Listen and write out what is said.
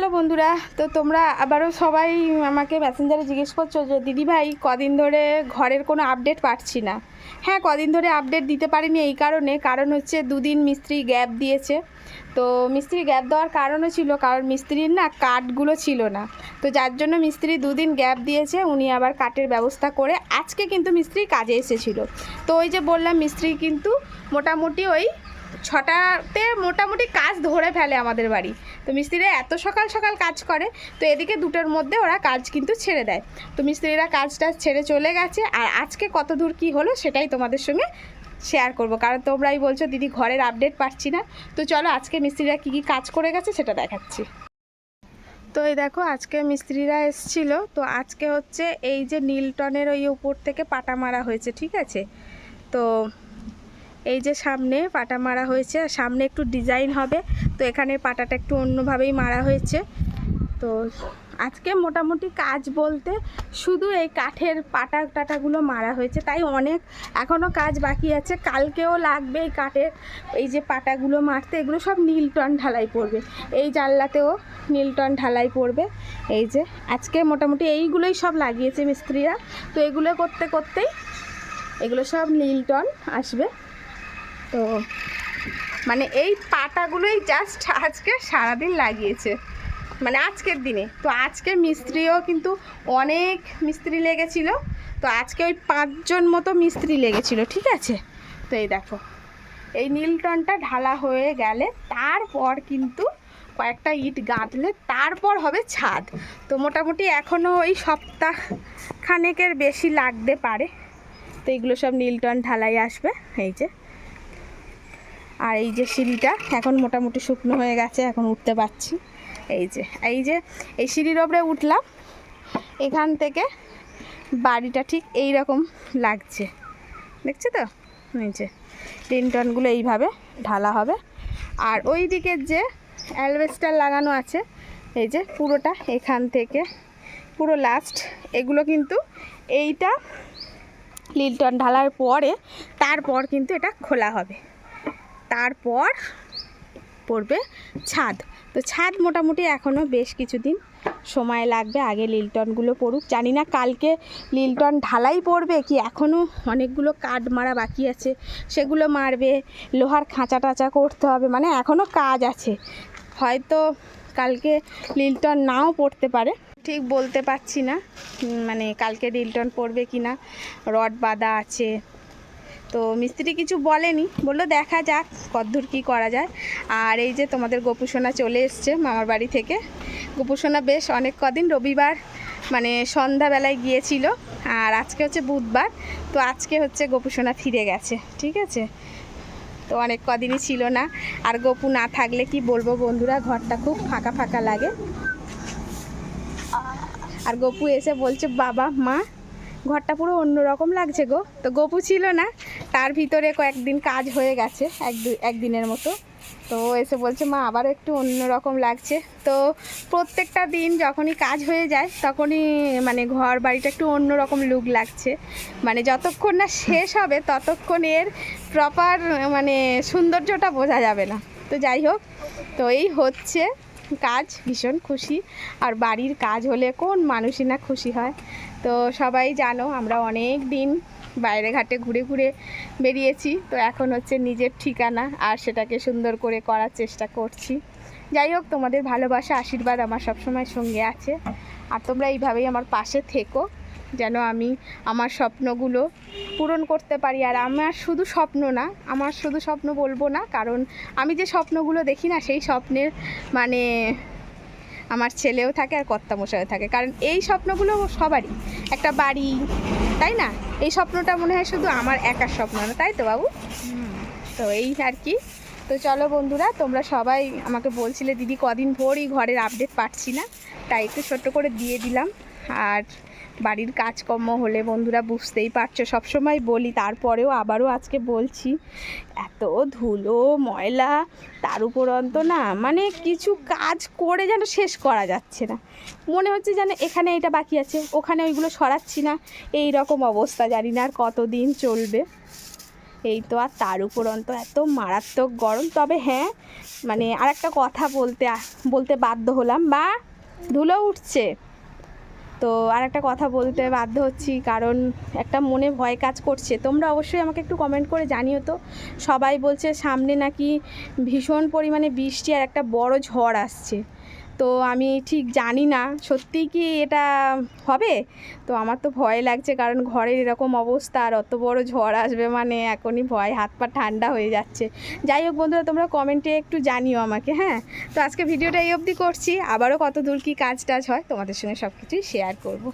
চলো বন্ধুরা, তো তোমরা আবারও সবাই আমাকে মেসেঞ্জারে জিজ্ঞেস করছ যে দিদিভাই কদিন ধরে ঘরের কোনো আপডেট পাচ্ছি না। হ্যাঁ কদিন ধরে আপডেট দিতে পারিনি এই কারণে। কারণ হচ্ছে দুদিন মিস্ত্রি গ্যাপ দিয়েছে। তো মিস্ত্রি গ্যাপ দেওয়ার কারণও ছিল, কারণ মিস্ত্রির না কাঠগুলো ছিল না। তো যার জন্য মিস্ত্রি দুদিন গ্যাপ দিয়েছে, উনি আবার কাঠের ব্যবস্থা করে আজকে কিন্তু মিস্ত্রি কাজে এসেছিল। তো ওই যে বললাম, মিস্ত্রি কিন্তু মোটামুটি ওই ছটাতে মোটামুটি কাজ ধরে ফেলে আমাদের বাড়ি। তো মিস্ত্রিরা এত সকাল সকাল কাজ করে, তো এদিকে দুটোর মধ্যে ওরা কাজ কিন্তু ছেড়ে দেয়। তো মিস্ত্রিরা কাজটা ছেড়ে চলে গেছে, আর আজকে কত দূর কী হলো সেটাই তোমাদের সঙ্গে শেয়ার করব। কারণ তোমরাই বলছো, দিদি ঘরের আপডেট পাচ্ছি না। তো চলো আজকে মিস্ত্রিরা কী কী কাজ করে গেছে সেটা দেখাচ্ছি। তো এই দেখো, আজকে মিস্ত্রিরা এসছিল। তো আজকে হচ্ছে এই যে নীলটনের ওই উপর থেকে পাটা মারা হয়েছে, ঠিক আছে? তো এই যে সামনে পাটা মারা হয়েছে, আর সামনে একটু ডিজাইন হবে, তো এখানে পাটাটা একটু অন্যভাবেই মারা হয়েছে। তো আজকে মোটামুটি কাজ বলতে শুধু এই কাঠের পাটা টাটাগুলো মারা হয়েছে, তাই অনেক এখনও কাজ বাকি আছে। কালকেও লাগবে এই কাঠের, এই যে পাটাগুলো মারতে, এগুলো সব নীলটন ঢালাই পড়বে। এই জানলাতেও নীলটন ঢালাই পড়বে। এই যে আজকে মোটামুটি এইগুলোই সব লাগিয়েছে মিস্ত্রিরা। তো এগুলো করতে করতেই এগুলো সব নীলটন আসবে। তো মানে এই পাটাগুলোই জাস্ট আজকে সারাদিন লাগিয়েছে। মানে আজকের দিনে। তো আজকে মিস্ত্রিও কিন্তু অনেক মিস্ত্রি লেগেছিল। তো আজকে ওই পাঁচজন মতো মিস্ত্রি লেগেছিল, ঠিক আছে? তো এই দেখো, এই নীলটনটা ঢালা হয়ে গেলে তারপর কিন্তু কয়েকটা ইট গাঁথলে তারপর হবে ছাদ। তো মোটামুটি এখনও ওই সপ্তাহ খানেকের বেশি লাগতে পারে। তো এইগুলো সব নীলটন ঢালাই আসবে, এই যে। আর এই যে সিঁড়িটা এখন মোটামুটি শুকনো হয়ে গেছে, এখন উঠতে পারছি। এই যে এই যে, এই সিঁড়ির ওপরে উঠলাম। এখান থেকে বাড়িটা ঠিক এই রকম লাগছে। দেখছ তো? যে টিনটনগুলো এইভাবে ঢালা হবে। আর ওই দিকের যে অ্যালবেস্টার লাগানো আছে, এই যে পুরোটা এখান থেকে, পুরো লাস্ট এগুলো কিন্তু এইটা লিলটন ঢালার পরে, তারপর কিন্তু এটা খোলা হবে। তারপর পড়বে ছাদ। তো ছাদ মোটামুটি এখনও বেশ কিছুদিন সময় লাগবে, আগে লিলটনগুলো পড়ুক। জানি না কালকে লিলটন ঢালাই পড়বে কি এখনও অনেকগুলো কাঠ মারা বাকি আছে, সেগুলো মারবে, লোহার খাঁচা টাচা করতে হবে মানে এখনও কাজ আছে। হয়তো কালকে লিলটন নাও পড়তে পারে। ঠিক বলতে পারছি না মানে কালকে লিলটন পড়বে কি না রড বাঁধা আছে তো মিস্ত্রি কিছু বলেনি, বলল দেখা যাক কদ্দূর কী করা যায়। আর এই যে তোমাদের গোপুসোনা চলে এসছে মামার বাড়ি থেকে। গোপুসোনা বেশ অনেক কদিন রবিবার মানে সন্ধ্যাবেলায় গিয়েছিল, আর আজকে হচ্ছে বুধবার, তো আজকে হচ্ছে গোপুসোনা ফিরে গেছে, ঠিক আছে? তো অনেক কদিনই ছিল না, আর গপু না থাকলে কি বলব বন্ধুরা, ঘরটা খুব ফাঁকা ফাঁকা লাগে। আর গপু এসে বলছে, বাবা, মা ঘরটা পুরো অন্যরকম লাগছে গো। তো গপু ছিল না, তার ভিতরে কয়েকদিন কাজ হয়ে গেছে, এক দু একদিনের মতো। তো এসে বলছে, মা আবারও একটু অন্যরকম লাগছে। তো প্রত্যেকটা দিন যখনই কাজ হয়ে যায়, তখনই মানে ঘর বাড়িটা একটু অন্যরকম লুক লাগছে। মানে যতক্ষণ না শেষ হবে, ততক্ষণ এর প্রপার মানে সৌন্দর্যটা বোঝা যাবে না। তো যাই হোক, তো এই হচ্ছে কাজ, ভীষণ খুশি। আর বাড়ির কাজ হলে কোন মানুষই না খুশি হয়। তো সবাই জানো আমরা অনেক দিন বাইরে ঘাটে ঘুরে ঘুরে বেরিয়েছি। তো এখন হচ্ছে নিজের ঠিকানা আর সেটাকে সুন্দর করে করার চেষ্টা করছি। যাই হোক, তোমাদের ভালোবাসা, আশীর্বাদ আমার সবসময় সঙ্গে আছে। আর তোমরা এইভাবেই আমার পাশে থেকো, যেন আমি আমার স্বপ্নগুলো পূরণ করতে পারি। আর আমার শুধু স্বপ্ন না, আমার শুধু স্বপ্ন বলব না, কারণ আমি যে স্বপ্নগুলো দেখি না, সেই স্বপ্নের মানে আমার ছেলেও থাকে আর কর্তামশাইও থাকে। কারণ এই স্বপ্নগুলো সবারই। একটা বাড়ি, তাই না? এই স্বপ্নটা মনে হয় শুধু আমার একার স্বপ্ন না, তাই তো বাবু? তো এই আর কি। তো চলো বন্ধুরা, তোমরা সবাই আমাকে বলছিলে, দিদি, কদিন ভোরই ঘরের আপডেট পাচ্ছি না। তাই একটু ছোট্ট করে দিয়ে দিলাম। আর বাড়ির কাজকর্ম হলে বন্ধুরা বুঝতেই পারছ, সবসময় বলি, তারপরেও আবারও আজকে বলছি, এত ধুলো, ময়লা, তার উপরন্ত না মানে কিছু কাজ করে যেন শেষ করা যাচ্ছে না। মনে হচ্ছে যেন এখানে এটা বাকি আছে, ওখানে ওইগুলো সরাচ্ছি না, এই রকম অবস্থা, জানি না আর কতদিন চলবে। এই তো আর তার উপরন্ত এত মারাত্মক গরম, তবে হ্যাঁ মানে আর একটা কথা বলতে বলতে বাধ্য হলাম, বা ধুলো উঠছে। তো আর একটা কথা বলতে বাধ্য হচ্ছি, কারণ একটা মনে ভয় কাজ করছে। তোমরা অবশ্যই আমাকে একটু কমেন্ট করে জানিও তো। সবাই বলছে সামনে নাকি ভীষণ পরিমাণে বৃষ্টি আর একটা বড় ঝড় আসছে। তো আমি ঠিক জানি না। সত্যি কি এটা হবে? তো আমার তো ভয় লাগছে কারণ ঘরের এরকম অবস্থা আর অত বড় ঝড় আসবে মানে এখনই ভয়, হাত পা ঠান্ডা হয়ে যাচ্ছে। যাই হোক বন্ধুরা, তোমরা কমেন্টে একটু জানিও আমাকে হ্যাঁ? তো আজকে ভিডিওটা এই অবধি করছি। আবারও কত দূর কী কাজ টাজ হয় তোমাদের সঙ্গে সব কিছুই শেয়ার করব।